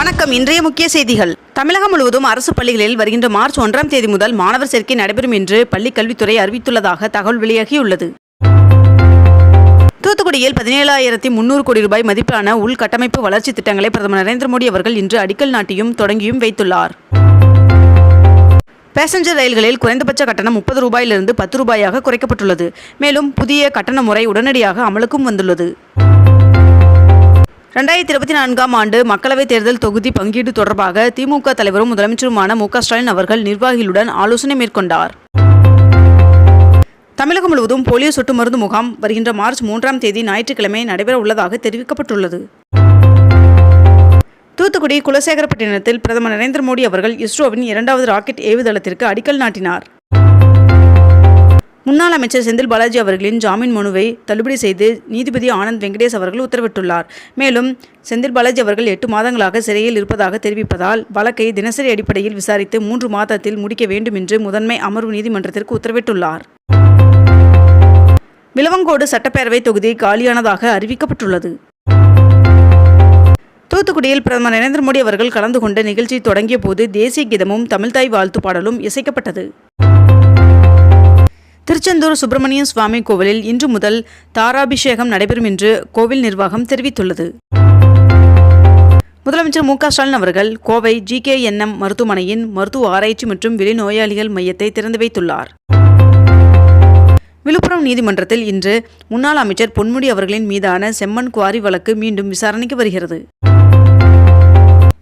வணக்கம். இன்றைய முக்கிய செய்திகள். தமிழகம் முழுவதும் அரசு பள்ளிகளில் வருகின்ற மார்ச் ஒன்றாம் தேதி முதல் மாணவர் சேர்க்கை நடைபெறும் என்று பள்ளிக் கல்வித்துறை அறிவித்துள்ளதாக தகவல் வெளியாகியுள்ளது. தூத்துக்குடியில் பதினேழாயிரத்தி முன்னூறு கோடி ரூபாய் மதிப்பிலான உள்கட்டமைப்பு வளர்ச்சி திட்டங்களை பிரதமர் நரேந்திர மோடி அவர்கள் இன்று அடிக்கல் நாட்டியும் தொடங்கியும் வைத்துள்ளார். பேசஞ்சர் ரயில்களில் குறைந்தபட்ச கட்டணம் முப்பது ரூபாயிலிருந்து பத்து ரூபாயாக குறைக்கப்பட்டுள்ளது. மேலும் புதிய கட்டண முறை உடனடியாக அமலுக்கும் வந்துள்ளது. ரெண்டாயிரத்தி இருபத்தி நான்காம் ஆண்டு மக்களவைத் தேர்தல் தொகுதி பங்கீடு தொடர்பாக திமுக தலைவரும் முதலமைச்சருமான மு ஸ்டாலின் அவர்கள் நிர்வாகிகளுடன் ஆலோசனை மேற்கொண்டார். தமிழகம் முழுவதும் போலியோ சொட்டு மருந்து முகாம் வருகின்ற மார்ச் மூன்றாம் தேதி ஞாயிற்றுக்கிழமை நடைபெற உள்ளதாக தெரிவிக்கப்பட்டுள்ளது. தூத்துக்குடி குலசேகரப்பட்டினத்தில் பிரதமர் நரேந்திர மோடி அவர்கள் இஸ்ரோவின் இரண்டாவது ராக்கெட் ஏவுதளத்திற்கு அடிக்கல் நாட்டினார். முன்னாள் அமைச்சர் செந்தில் பாலாஜி அவர்களின் ஜாமீன் மனுவை தள்ளுபடி செய்து நீதிபதி ஆனந்த் வெங்கடேஷ் அவர்கள் உத்தரவிட்டுள்ளார். மேலும் செந்தில் பாலாஜி அவர்கள் எட்டு மாதங்களாக சிறையில் இருப்பதாக தெரிவிப்பதால் வழக்கை தினசரி அடிப்படையில் விசாரித்து மூன்று மாதத்தில் முடிக்க வேண்டும் என்று முதன்மை அமர்வு நீதிமன்றத்திற்கு உத்தரவிட்டுள்ளார். விலவங்கோடு சட்டப்பேரவை தொகுதி காலியானதாக அறிவிக்கப்பட்டுள்ளது. தூத்துக்குடியில் பிரதமர் நரேந்திர மோடி அவர்கள் கலந்து கொண்ட நிகழ்ச்சி தொடங்கிய போது தேசிய கீதமும் தமிழ்தாய் வாழ்த்து பாடலும் இசைக்கப்பட்டது. திருச்செந்தூர் சுப்பிரமணிய சுவாமி கோவிலில் இன்று முதல் தாராபிஷேகம் நடைபெறும் என்று கோவில் நிர்வாகம் தெரிவித்துள்ளது. முதலமைச்சர் மு ஸ்டாலின் அவர்கள் கோவை ஜிகேஎன்எம் மருத்துவமனையின் மருத்துவ ஆராய்ச்சி மற்றும் வெளிநோயாளிகள் மையத்தை திறந்து வைத்துள்ளார். விழுப்புரம் நீதிமன்றத்தில் இன்று முன்னாள் அமைச்சர் பொன்முடி அவர்களின் மீதான செம்மண் குவாரி வழக்கு மீண்டும் விசாரணைக்கு வருகிறது.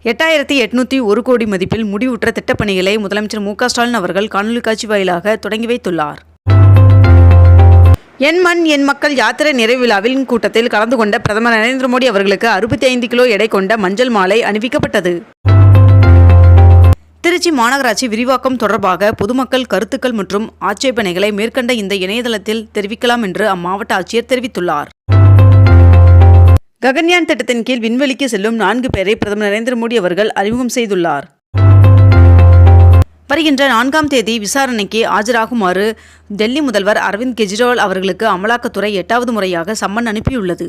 எட்டாயிரத்தி எட்நூத்தி ஒரு கோடி மதிப்பில் முடிவுற்ற திட்டப்பணிகளை முதலமைச்சர் மு ஸ்டாலின் அவர்கள் காணொலி காட்சி வாயிலாக தொடங்கி வைத்துள்ளார். என் மண் என் மக்கள் யாத்திரை நிறைவிழாவின் கூட்டத்தில் கலந்து கொண்ட பிரதமர் நரேந்திர மோடி அவர்களுக்கு அறுபத்தி ஐந்து கிலோ எடை கொண்ட மஞ்சள் மாலை அணிவிக்கப்பட்டது. திருச்சி மாநகராட்சி விரிவாக்கம் தொடர்பாக பொதுமக்கள் கருத்துக்கள் மற்றும் ஆட்சேபனைகளை மேற்கண்ட இந்த இணையதளத்தில் தெரிவிக்கலாம் என்று அம்மாவட்ட ஆட்சியர் தெரிவித்துள்ளார். ககன்யான் திட்டத்தின் கீழ் விண்வெளிக்கு செல்லும் நான்கு பேரை பிரதமர் நரேந்திர மோடி அவர்கள் அறிமுகம் செய்துள்ளார். வருகின்ற நான்காம் தேதி விசாரணைக்கு ஆஜராகுமாறு டெல்லி முதல்வர் அரவிந்த் கெஜ்ரிவால் அவர்களுக்கு அமலாக்கத்துறை எட்டாவது முறையாக சம்மன் அனுப்பியுள்ளது.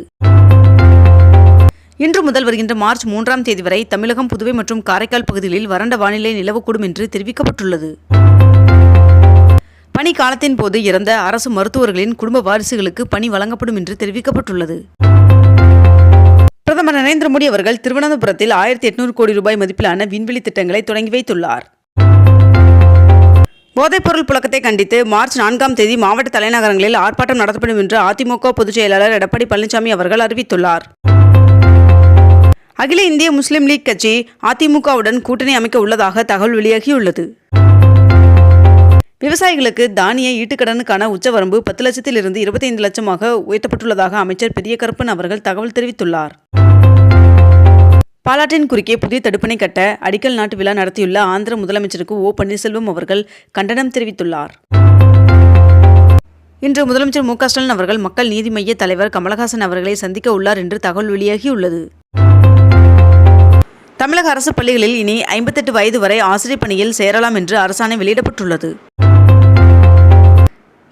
இன்று முதல் வருகின்ற மார்ச் மூன்றாம் தேதி வரை தமிழகம் புதுவை மற்றும் காரைக்கால் பகுதிகளில் வறண்ட வானிலை நிலவக்கூடும் என்று தெரிவிக்கப்பட்டுள்ளது. பணி காலத்தின் போது இறந்த அரசு மருத்துவர்களின் குடும்ப வாரிசுகளுக்கு பணி வழங்கப்படும் என்று தெரிவிக்கப்பட்டுள்ளது. பிரதமர் நரேந்திர மோடி அவர்கள் திருவனந்தபுரத்தில் ஆயிரத்தி எட்நூறு கோடி ரூபாய் மதிப்பிலான விண்வெளி திட்டங்களை தொடங்கி வைத்துள்ளார். போதைப்பொருள் புழக்கத்தை கண்டித்து மார்ச் நான்காம் தேதி மாவட்ட தலைநகரங்களில் ஆர்ப்பாட்டம் நடத்தப்படும் என்று அதிமுக பொதுச் செயலாளர் எடப்பாடி பழனிசாமி அவர்கள் அறிவித்துள்ளார். அகில இந்திய முஸ்லிம் லீக் கட்சி அதிமுகவுடன் கூட்டணி அமைக்க உள்ளதாக தகவல் வெளியாகியுள்ளது. விவசாயிகளுக்கு தானிய ஈட்டுக்கடனுக்கான உச்சவரம்பு பத்து லட்சத்திலிருந்து இருபத்தைந்து லட்சமாக உயர்த்தப்பட்டுள்ளதாக அமைச்சர் பெரியகருப்பன் அவர்கள் தகவல் தெரிவித்துள்ளார். பாலாற்றின் குறுக்கே புதிய தடுப்பணை கட்ட அடிக்கல் நாட்டு விழா நடத்தியுள்ள ஆந்திர முதலமைச்சருக்கு ஓ பன்னீர்செல்வம் அவர்கள் கண்டனம் தெரிவித்துள்ளார். இன்று முதலமைச்சர் மு ஸ்டாலின் அவர்கள் மக்கள் நீதி மய்ய தலைவர் கமலஹாசன் அவர்களை சந்திக்க உள்ளார் என்று தகவல் வெளியாகியுள்ளது. தமிழக அரசு பள்ளிகளில் இனி ஐம்பத்தெட்டு வயது வரை ஆசிரியர் பணியில் சேரலாம் என்று அரசாணை வெளியிடப்பட்டுள்ளது.